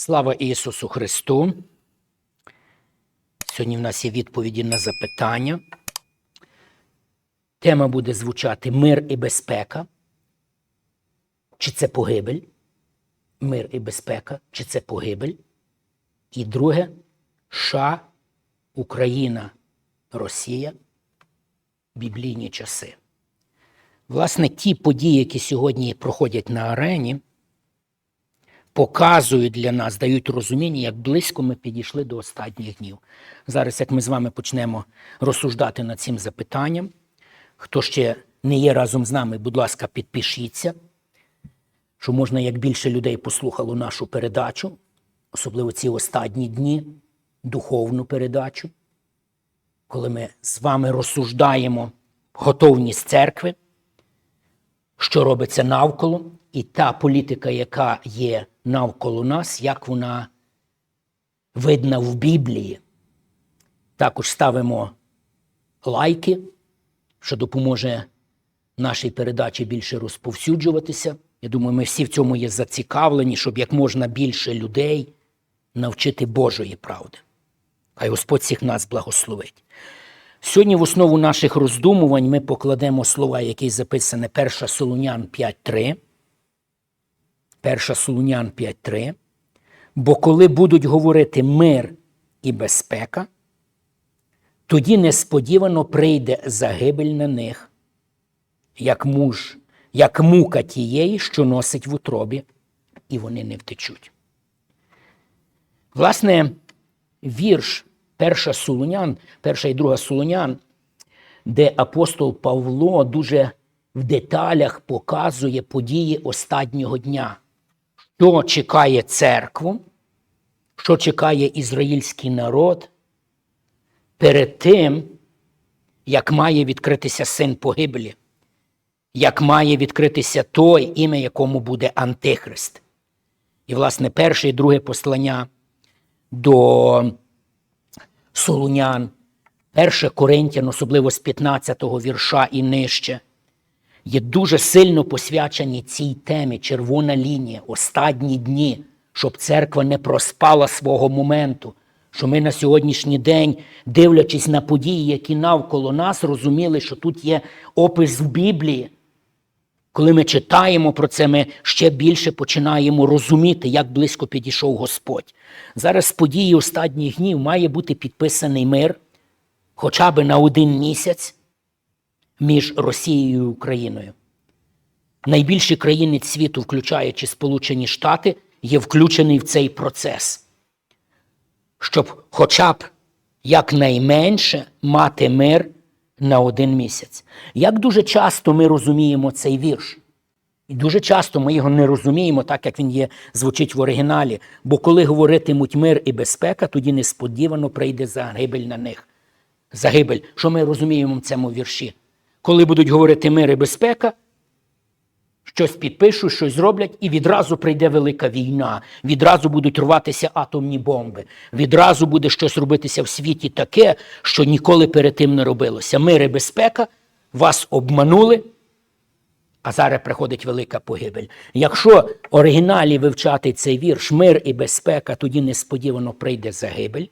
Слава Ісусу Христу! Сьогодні в нас є відповіді на запитання. Тема буде звучати Мир і безпека. Чи це погибель? Мир і безпека, чи це погибель? І друге США, Україна, Росія, біблійні часи. Власне, ті події, які сьогодні проходять на арені, показують для нас, дають розуміння, як близько ми підійшли до останніх днів. Зараз, як ми з вами почнемо розсуждати над цим запитанням, хто ще не є разом з нами, будь ласка, підпишіться, щоб можна як більше людей послухало нашу передачу, особливо ці останні дні, духовну передачу, коли ми з вами розсуждаємо готовність церкви, що робиться навколо, і та політика, яка є навколо нас, як вона видна в Біблії. Також ставимо лайки, що допоможе нашій передачі більше розповсюджуватися. Я думаю, ми всі в цьому є зацікавлені, щоб як можна більше людей навчити Божої правди. Хай Господь всіх нас благословить. Сьогодні в основу наших роздумувань ми покладемо слова, які записані 1 Солунян 5.3. 1 Солунян 5.3. Бо коли будуть говорити мир і безпека, тоді несподівано прийде загибель на них, як муж, як мука тієї, що носить в утробі, і вони не втечуть. Власне, вірш перша Солунян, перша і друга Солунян, де апостол Павло дуже в деталях показує події останнього дня, що чекає церкву, що чекає ізраїльський народ перед тим, як має відкритися син погибелі, як має відкритися той, ім'я якому буде Антихрист. І, власне, перше і друге послання до Солунян, перше Коринтян, особливо з 15 го вірша і нижче, є дуже сильно посвячені цій темі червона лінія, останні дні, щоб церква не проспала свого моменту, що ми на сьогоднішній день, дивлячись на події, які навколо нас, розуміли, що тут є опис в Біблії. Коли ми читаємо про це, ми ще більше починаємо розуміти, як близько підійшов Господь. Зараз події останніх днів має бути підписаний мир хоча б на один місяць між Росією і Україною. Найбільші країни світу, включаючи Сполучені Штати, є включені в цей процес, щоб хоча б якнайменше мати мир на один місяць. Як дуже часто ми розуміємо цей вірш? І дуже часто ми його не розуміємо, так як він є, звучить в оригіналі. Бо коли говоритимуть мир і безпека, тоді несподівано прийде загибель на них. Загибель. Що ми розуміємо в цьому вірші? Коли будуть говорити мир і безпека, щось підпишуть, щось зроблять, і відразу прийде велика війна. Відразу будуть рватися атомні бомби. Відразу буде щось робитися в світі таке, що ніколи перед тим не робилося. Мир і безпека вас обманули. А зараз приходить велика погибель. Якщо оригіналі вивчати цей вірш, мир і безпека, тоді несподівано прийде загибель,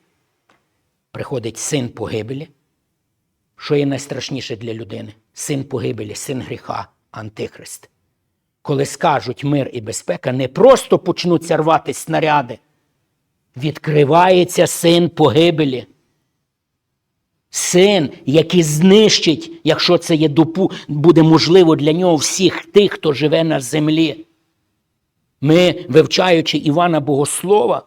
приходить син погибелі. Що є найстрашніше для людини? Син погибелі, син гріха, антихрист. Коли скажуть мир і безпека, не просто почнуться рвати снаряди. Відкривається син погибелі. Син, який знищить, якщо це є допу, буде можливо для нього всіх тих, хто живе на землі. Ми, вивчаючи Івана Богослова,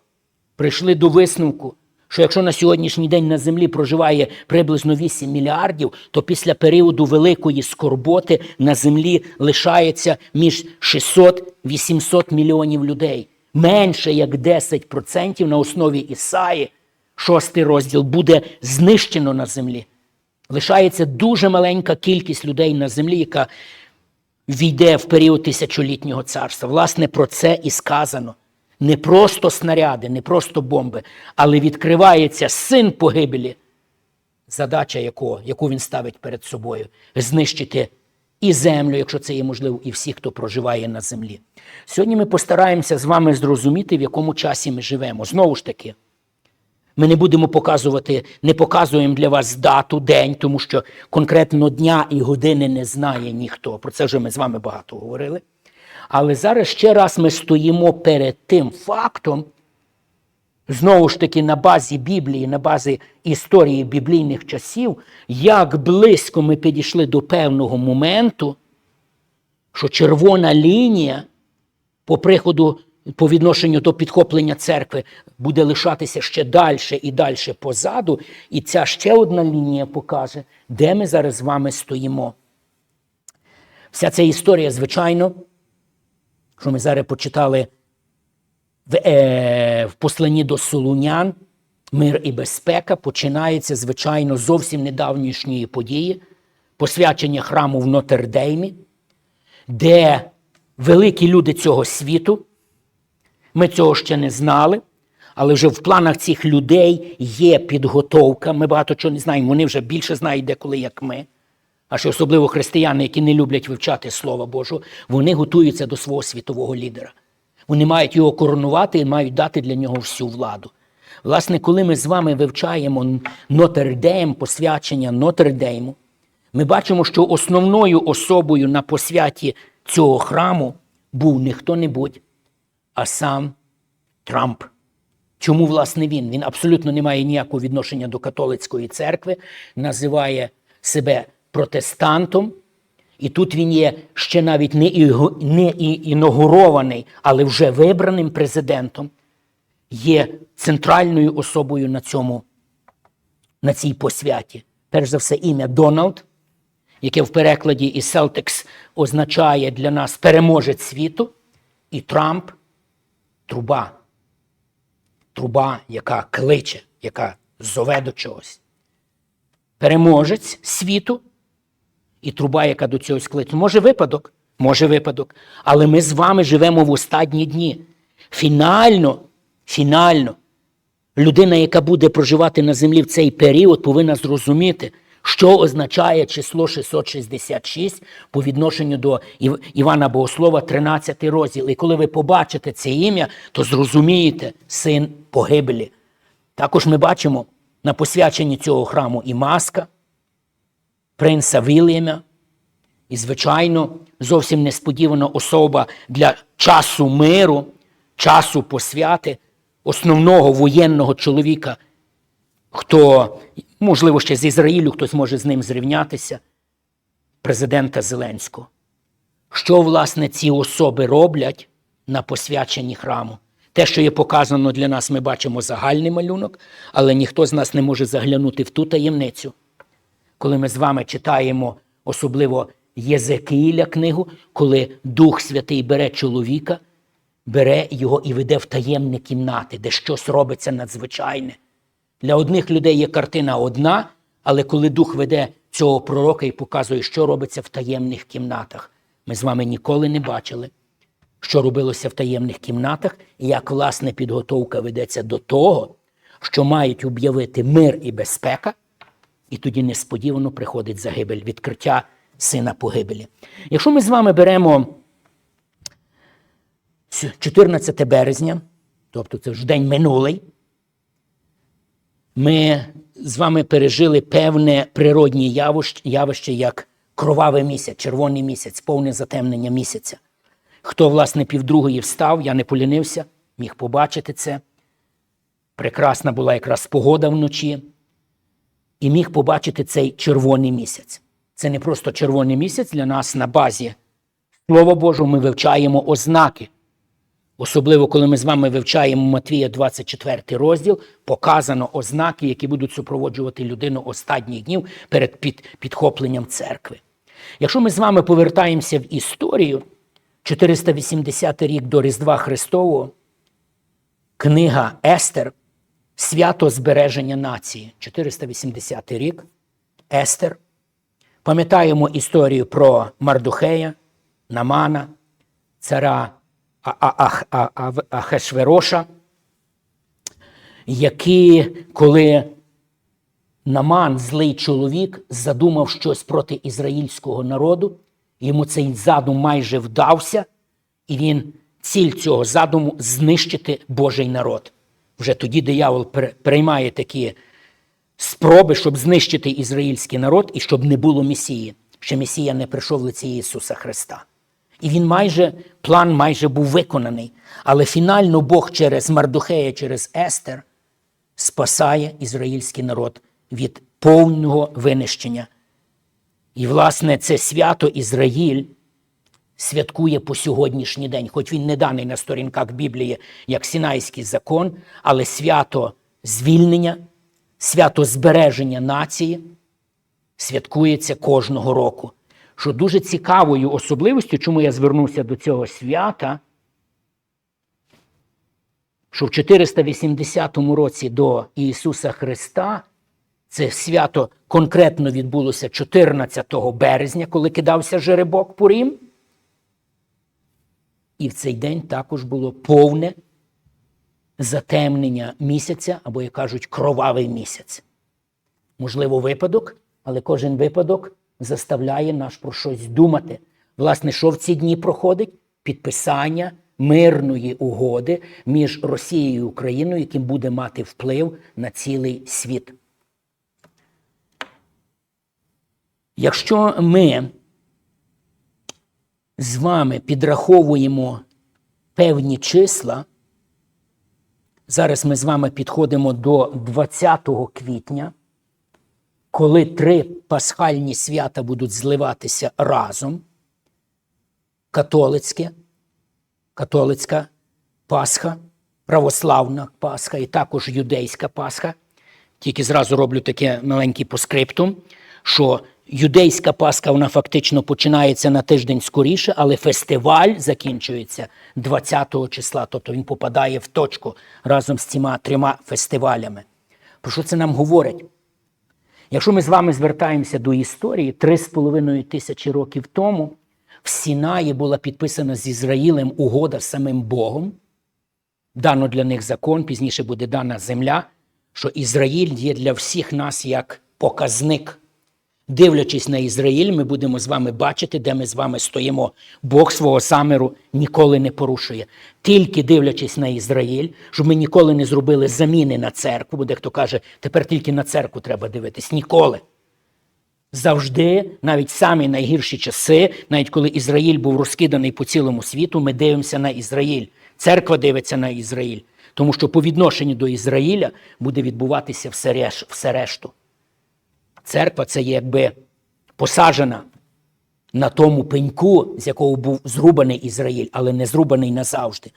прийшли до висновку, що якщо на сьогоднішній день на землі проживає приблизно 8 мільярдів, то після періоду великої скорботи на землі лишається між 600-800 мільйонів людей. Менше як 10% на основі Ісаї шостий розділ, буде знищено на землі. Лишається дуже маленька кількість людей на землі, яка війде в період тисячолітнього царства. Власне, про це і сказано. Не просто снаряди, не просто бомби, але відкривається син погибелі, задача якого, яку він ставить перед собою знищити і землю, якщо це є можливо, і всіх, хто проживає на землі. Сьогодні ми постараємося з вами зрозуміти, в якому часі ми живемо. Знову ж таки, ми не будемо показувати, не показуємо для вас дату, день, тому що конкретно дня і години не знає ніхто. Про це вже ми з вами багато говорили. Але зараз ще раз ми стоїмо перед тим фактом, знову ж таки, на базі Біблії, на базі історії біблійних часів, як близько ми підійшли до певного моменту, що червона лінія по приходу, по відношенню до підхоплення церкви буде лишатися ще далі і далі позаду. І ця ще одна лінія покаже, де ми зараз з вами стоїмо. Вся ця історія, звичайно, що ми зараз почитали в, е, в посланні до Солунян, мир і безпека, починається, звичайно, зовсім недавнішньої події, посвячення храму в Нотр-Деймі, де великі люди цього світу, ми цього ще не знали, але вже в планах цих людей є підготовка. Ми багато чого не знаємо, вони вже більше знають деколи, як ми. А що особливо християни, які не люблять вивчати Слово Божого, вони готуються до свого світового лідера. Вони мають його коронувати і мають дати для нього всю владу. Власне, коли ми з вами вивчаємо Нотр-Дейм, посвячення Нотр-Дейму, ми бачимо, що основною особою на посвяті цього храму був не хто-небудь, а сам Трамп. Чому, власне, він? Він абсолютно не має ніякого відношення до католицької церкви, називає себе протестантом. І тут він є ще навіть не, не і- інаугурований, але вже вибраним президентом, є центральною особою на цьому, на цій посвяті. Перш за все, ім'я Дональд, яке в перекладі із Селтекс означає для нас переможець світу, і Трамп труба. Труба, яка кличе, яка зове до чогось. Переможець світу і труба, яка до цього кличе. Може випадок, може випадок. Але ми з вами живемо в останні дні. Фінально, фінально, людина, яка буде проживати на землі в цей період, повинна зрозуміти, що означає число 666 по відношенню до Івана Богослова, 13 розділ. І коли ви побачите це ім'я, то зрозумієте син погибелі. Також ми бачимо на посвяченні цього храму і маска, принца Вільяма, і, звичайно, зовсім несподівана особа для часу миру, часу посвяти, основного воєнного чоловіка, хто, можливо, ще з Ізраїлю хтось може з ним зрівнятися, президента Зеленського. Що, власне, ці особи роблять на посвяченні храму? Те, що є показано для нас, ми бачимо загальний малюнок, але ніхто з нас не може заглянути в ту таємницю, коли ми з вами читаємо особливо Єзекиїля книгу, коли Дух Святий бере чоловіка, бере його і веде в таємні кімнати, де щось робиться надзвичайне. Для одних людей є картина одна, але коли Дух веде цього пророка і показує, що робиться в таємних кімнатах, ми з вами ніколи не бачили, що робилося в таємних кімнатах, і як власне підготовка ведеться до того, що мають об'явити мир і безпека, і тоді несподівано приходить загибель, відкриття сина погибелі. Якщо ми з вами беремо 14 березня, тобто це вже день минулий, ми з вами пережили певне природні явище, явище, як кровавий місяць, червоний місяць, повне затемнення місяця. Хто, власне, півдругої встав, я не полінився, міг побачити це. Прекрасна була якраз погода вночі, і міг побачити цей червоний місяць. Це не просто червоний місяць для нас на базі. Слова Божого, ми вивчаємо ознаки. Особливо, коли ми з вами вивчаємо Матвія 24 розділ, показано ознаки, які будуть супроводжувати людину останніх днів перед під, підхопленням церкви. Якщо ми з вами повертаємося в історію, 480 рік до Різдва Христового, книга Естер, свято збереження нації, 480 рік, Естер. Пам'ятаємо історію про Мардухея, Намана, цара Ахешвероша, які, коли Наман, злий чоловік, задумав щось проти ізраїльського народу, Йому цей задум майже вдався, і він ціль цього задуму знищити Божий народ. Вже тоді диявол приймає такі спроби, щоб знищити ізраїльський народ і щоб не було Месії. Ще Месія не прийшов в лиці Ісуса Христа. І він майже, план майже був виконаний. Але фінально Бог через Мардухея, через Естер спасає ізраїльський народ від повного винищення. І, власне, це свято Ізраїль святкує по сьогоднішній день, хоч він не даний на сторінках Біблії як Сінайський закон, але свято звільнення, свято збереження нації святкується кожного року. Що дуже цікавою особливістю, чому я звернувся до цього свята, що в 480 році до Ісуса Христа це свято конкретно відбулося 14 березня, коли кидався жеребок Пурім. І в цей день також було повне затемнення місяця, або, як кажуть, кровавий місяць. Можливо, випадок, але кожен випадок заставляє нас про щось думати. Власне, що в ці дні проходить? Підписання мирної угоди між Росією і Україною, яким буде мати вплив на цілий світ. Якщо ми з вами підраховуємо певні числа, зараз ми з вами підходимо до 20 квітня, коли три пасхальні свята будуть зливатися разом: католицьке, католицька Пасха, православна Пасха і також юдейська Пасха. Тільки зразу роблю таке маленький поскриптум, що юдейська Пасха вона фактично починається на тиждень скоріше, але фестиваль закінчується 20 числа, тобто він попадає в точку разом з цими трьома фестивалями. Про що це нам говорить? Якщо ми з вами звертаємося до історії, три з половиною тисячі років тому в Сінаї була підписана з Ізраїлем угода з самим Богом. Дано для них закон, пізніше буде дана земля, що Ізраїль є для всіх нас як показник. Дивлячись на Ізраїль, ми будемо з вами бачити, де ми з вами стоїмо. Бог свого самиру ніколи не порушує. Тільки дивлячись на Ізраїль, щоб ми ніколи не зробили заміни на церкву, бо дехто каже, тепер тільки на церкву треба дивитись. Ніколи. Завжди, навіть самі найгірші часи, навіть коли Ізраїль був розкиданий по цілому світу, ми дивимося на Ізраїль. Церква дивиться на Ізраїль. Тому що по відношенню до Ізраїля буде відбуватися все решту. Церква це якби посаджена на тому пеньку, з якого був зрубаний Ізраїль, але не зрубаний назавжди.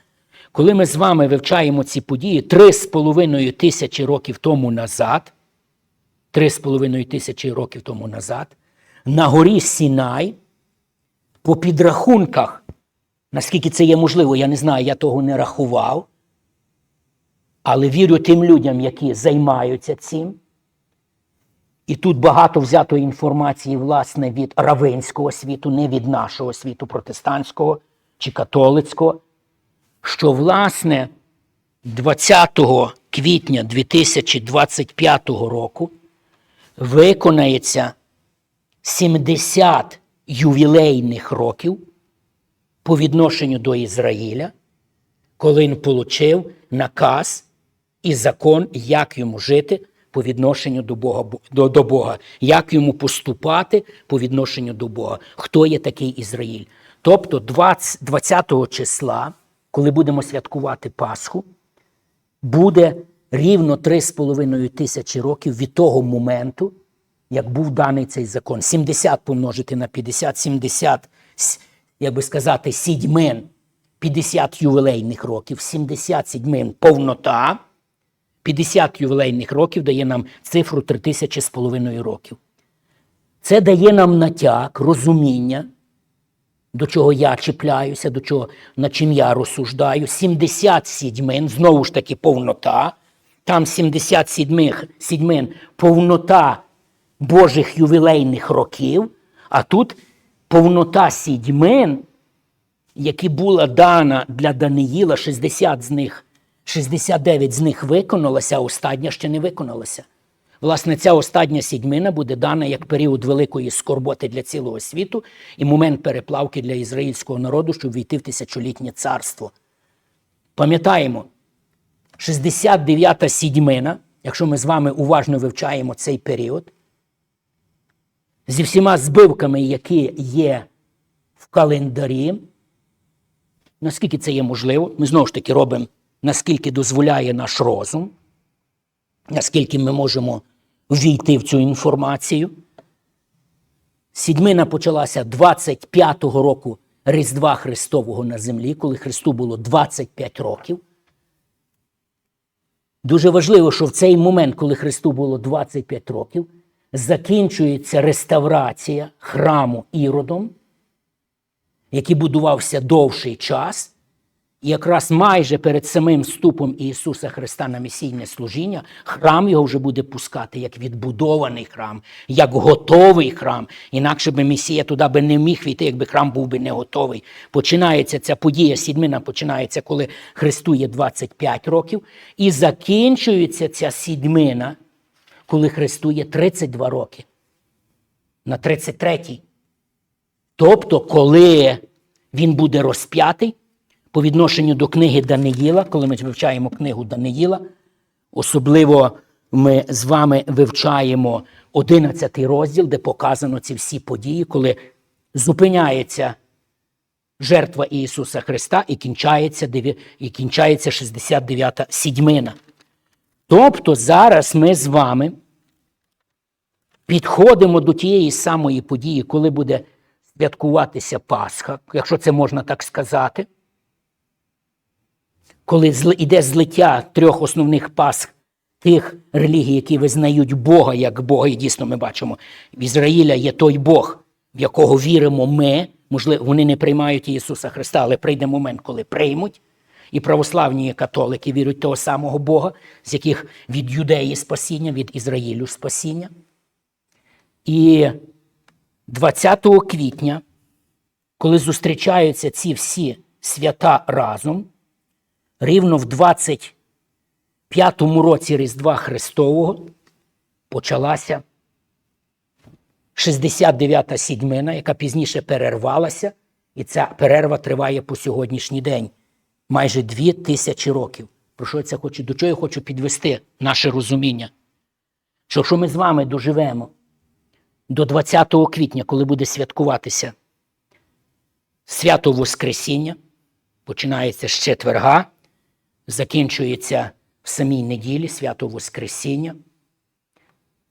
Коли ми з вами вивчаємо ці події три з половиною тисячі років тому назад, три з половиною тисячі років тому назад, на горі Сінай, по підрахунках, наскільки це є можливо, я не знаю, я того не рахував, але вірю тим людям, які займаються цим. І тут багато взято інформації, власне, від равинського світу, не від нашого світу, протестантського чи католицького, що, власне, 20 квітня 2025 року виконається 70 ювілейних років по відношенню до Ізраїля, коли він отримав наказ і закон, як йому жити по відношенню до Бога, до, до Бога, як йому поступати по відношенню до Бога, хто є такий Ізраїль. Тобто 20, 20 числа, коли будемо святкувати Пасху, буде рівно 3,5 тисячі років від того моменту, як був даний цей закон. 70 помножити на 50, 70, як би сказати, сідьмин, 50 ювілейних років, 70 сідьмин повнота. 50 ювілейних років дає нам цифру 3000 з половиною років. Це дає нам натяк, розуміння, до чого я чіпляюся, до чого, над чим я розсуждаю. 70 сідьмин, знову ж таки, повнота. Там 70 сідьмих, сідьмин повнота Божих ювілейних років, а тут повнота сідьмин, які була дана для Даниїла, 60 з них 69 з них виконалося, а остання ще не виконалася. Власне, ця остання сідьмина буде дана як період великої скорботи для цілого світу і момент переплавки для ізраїльського народу, щоб війти в тисячолітнє царство. Пам'ятаємо, 69-та сідьмина, якщо ми з вами уважно вивчаємо цей період, зі всіма збивками, які є в календарі, наскільки це є можливо, ми знову ж таки робимо, наскільки дозволяє наш розум, наскільки ми можемо ввійти в цю інформацію. Сідьмина почалася 25-го року Різдва Христового на землі, коли Христу було 25 років. Дуже важливо, що в цей момент, коли Христу було 25 років, закінчується реставрація храму Іродом, який будувався довший час. Якраз майже перед самим вступом Ісуса Христа на місійне служіння храм його вже буде пускати як відбудований храм, як готовий храм. Інакше би Месія туди би не міг війти, якби храм був би не готовий. Починається ця подія, сідмина починається, коли Христу є 25 років, і закінчується ця сідмина, коли Христу є 32 роки. На 33-й. Тобто, коли він буде розп'ятий, по відношенню до книги Даниїла, коли ми вивчаємо книгу Даниїла, особливо ми з вами вивчаємо 11 розділ, де показано ці всі події, коли зупиняється жертва Ісуса Христа і кінчається, і кінчається 69-та сідьмина. Тобто зараз ми з вами підходимо до тієї самої події, коли буде святкуватися Пасха, якщо це можна так сказати коли іде злиття трьох основних пасх тих релігій, які визнають Бога як Бога, і дійсно ми бачимо, в Ізраїля є той Бог, в якого віримо ми. Можливо, вони не приймають Ісуса Христа, але прийде момент, коли приймуть. І православні католики вірять того самого Бога, з яких від юдеї спасіння, від Ізраїлю спасіння. І 20 квітня, коли зустрічаються ці всі свята разом, рівно в 25-му році Різдва Христового почалася 69-та сідьмина, яка пізніше перервалася, і ця перерва триває по сьогоднішній день майже дві тисячі років. Про що це хочу? До чого я хочу підвести наше розуміння? Що якщо ми з вами доживемо до 20 квітня, коли буде святкуватися свято Воскресіння, починається з четверга, закінчується в самій неділі, свято Воскресіння.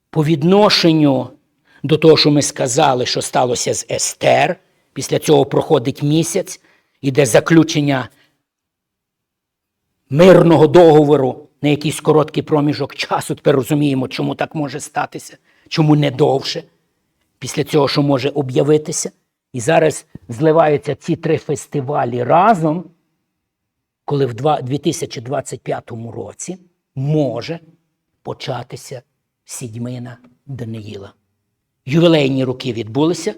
По відношенню до того, що ми сказали, що сталося з Естер, після цього проходить місяць, іде заключення мирного договору на якийсь короткий проміжок часу. Тепер розуміємо, чому так може статися, чому не довше, після цього, що може об'явитися. І зараз зливаються ці три фестивалі разом коли в 2025 році може початися сідьмина Даниїла. Ювілейні роки відбулися,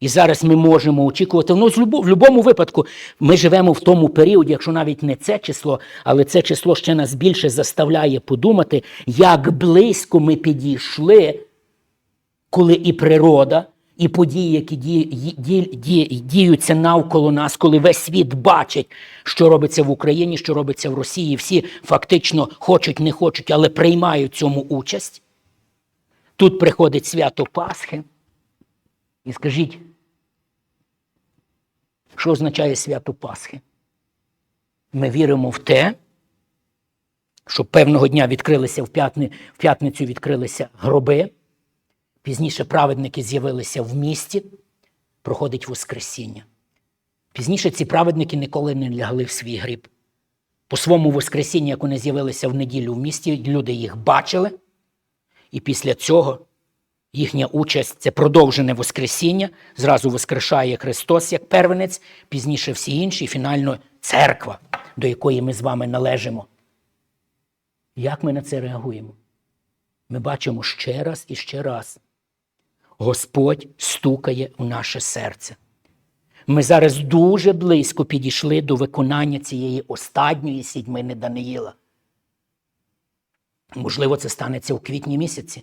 і зараз ми можемо очікувати. Ну, в будь-якому випадку ми живемо в тому періоді, якщо навіть не це число, але це число ще нас більше заставляє подумати, як близько ми підійшли, коли і природа, і події, які ді- ді- ді- діються навколо нас, коли весь світ бачить, що робиться в Україні, що робиться в Росії, всі фактично хочуть, не хочуть, але приймають цьому участь. Тут приходить свято Пасхи. І скажіть, що означає свято Пасхи? Ми віримо в те, що певного дня відкрилися в п'ятницю відкрилися гроби. Пізніше праведники з'явилися в місті, проходить Воскресіння. Пізніше ці праведники ніколи не лягли в свій гріб. По своєму Воскресінні, як вони з'явилися в неділю в місті, люди їх бачили, і після цього їхня участь це продовжене Воскресіння. Зразу воскрешає Христос як первенець, пізніше всі інші, і фінально церква, до якої ми з вами належимо. Як ми на це реагуємо? Ми бачимо ще раз і ще раз. Господь стукає в наше серце. Ми зараз дуже близько підійшли до виконання цієї останньої сідьмини Даниїла. Можливо, це станеться у квітні місяці.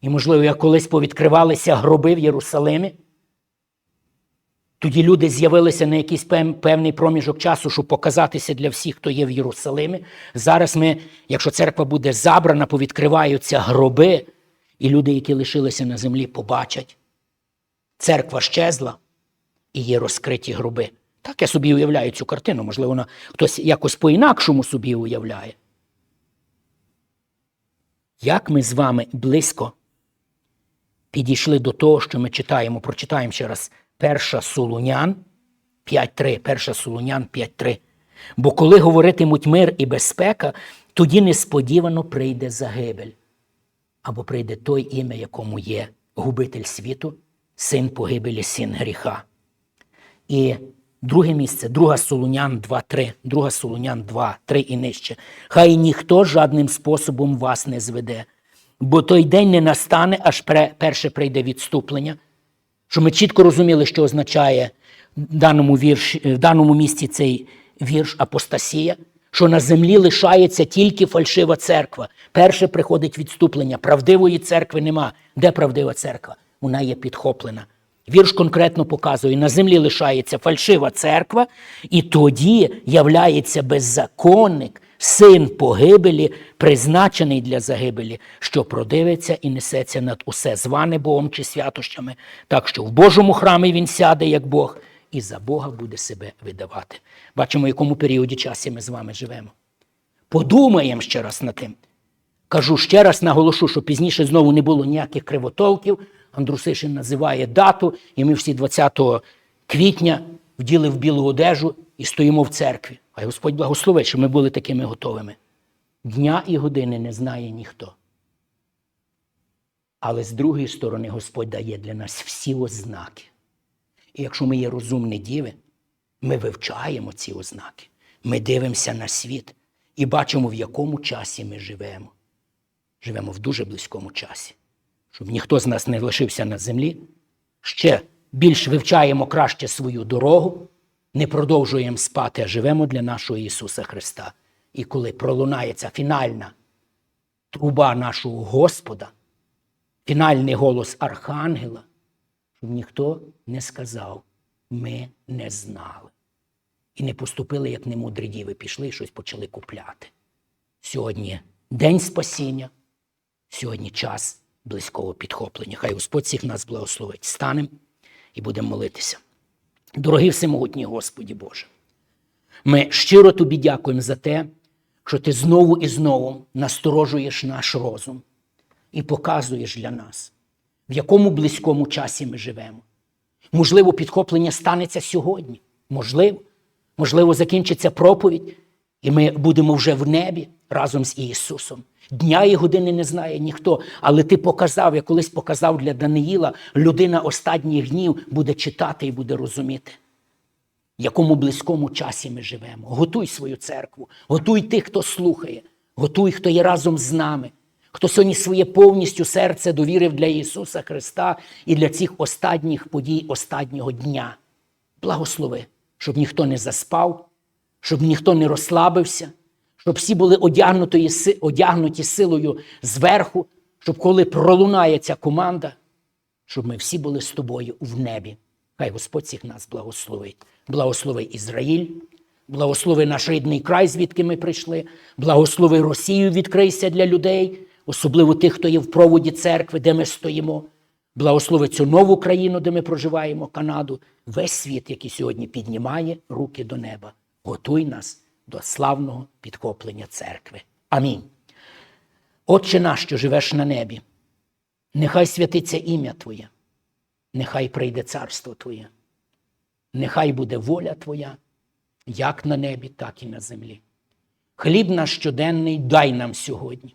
І, можливо, як колись повідкривалися гроби в Єрусалимі, тоді люди з'явилися на якийсь певний проміжок часу, щоб показатися для всіх, хто є в Єрусалимі. Зараз ми, якщо церква буде забрана, повідкриваються гроби, і люди, які лишилися на землі, побачать. Церква щезла і є розкриті гроби. Так я собі уявляю цю картину. Можливо, вона хтось якось по-інакшому собі уявляє. Як ми з вами близько підійшли до того, що ми читаємо, прочитаємо ще раз перша Солунян 5.3, перша Солунян 5.3. Бо коли говоритимуть мир і безпека, тоді несподівано прийде загибель. Або прийде той ім'я, якому є губитель світу, син погибелі, син гріха. І друге місце, друга Солунян 2.3, друга Солунян 2, 3 і нижче. Хай ніхто жадним способом вас не зведе, бо той день не настане, аж перше прийде відступлення. Щоб ми чітко розуміли, що означає в даному, вірші, в даному місці цей вірш апостасія, що на землі лишається тільки фальшива церква. Перше приходить відступлення. Правдивої церкви нема. Де правдива церква? Вона є підхоплена. Вірш конкретно показує, на землі лишається фальшива церква, і тоді являється беззаконник, син погибелі, призначений для загибелі, що продивиться і несеться над усе зване Богом чи святощами, так що в Божому храмі він сяде, як Бог, і за Бога буде себе видавати. Бачимо, в якому періоді часу ми з вами живемо. Подумаємо ще раз над тим. Кажу ще раз наголошу, що пізніше знову не було ніяких кривотолків. Андрусишин називає дату, і ми всі 20 квітня вділи в білу одежу і стоїмо в церкві. А Господь благословить, щоб ми були такими готовими. Дня і години не знає ніхто. Але з другої сторони Господь дає для нас всі ознаки. І якщо ми є розумні діви, ми вивчаємо ці ознаки. Ми дивимося на світ і бачимо, в якому часі ми живемо. Живемо в дуже близькому часі. Щоб ніхто з нас не лишився на землі, ще більш вивчаємо краще свою дорогу, не продовжуємо спати, а живемо для нашого Ісуса Христа. І коли пролунає ця фінальна труба нашого Господа, фінальний голос Архангела, щоб ніхто не сказав, ми не знали. І не поступили, як немудрі діви, пішли і щось почали купляти. Сьогодні день спасіння, сьогодні час близького підхоплення. Хай Господь всіх нас благословить. Станемо і будемо молитися. Дорогий всемогутній Господі Боже, ми щиро тобі дякуємо за те, що ти знову і знову насторожуєш наш розум і показуєш для нас, в якому близькому часі ми живемо. Можливо, підхоплення станеться сьогодні. Можливо, можливо, закінчиться проповідь, і ми будемо вже в небі разом з Ісусом. Дня і години не знає ніхто, але ти показав, я колись показав для Даниїла, людина останніх днів буде читати і буде розуміти, в якому близькому часі ми живемо. Готуй свою церкву, готуй тих, хто слухає, готуй, хто є разом з нами, хто сьогодні своє повністю серце довірив для Ісуса Христа і для цих останніх подій останнього дня. Благослови, щоб ніхто не заспав, щоб ніхто не розслабився, щоб всі були одягнуті, силою зверху, щоб коли пролунає ця команда, щоб ми всі були з тобою в небі. Хай Господь всіх нас благословить. Благослови Ізраїль, благослови наш рідний край, звідки ми прийшли, благослови Росію, відкрийся для людей, особливо тих, хто є в проводі церкви, де ми стоїмо. Благослови цю нову країну, де ми проживаємо, Канаду, весь світ, який сьогодні піднімає руки до неба. Готуй нас до славного підхоплення церкви. Амінь. Отче наш, що живеш на небі, нехай святиться ім'я Твоє, нехай прийде царство Твоє, нехай буде воля Твоя, як на небі, так і на землі. Хліб наш щоденний дай нам сьогодні.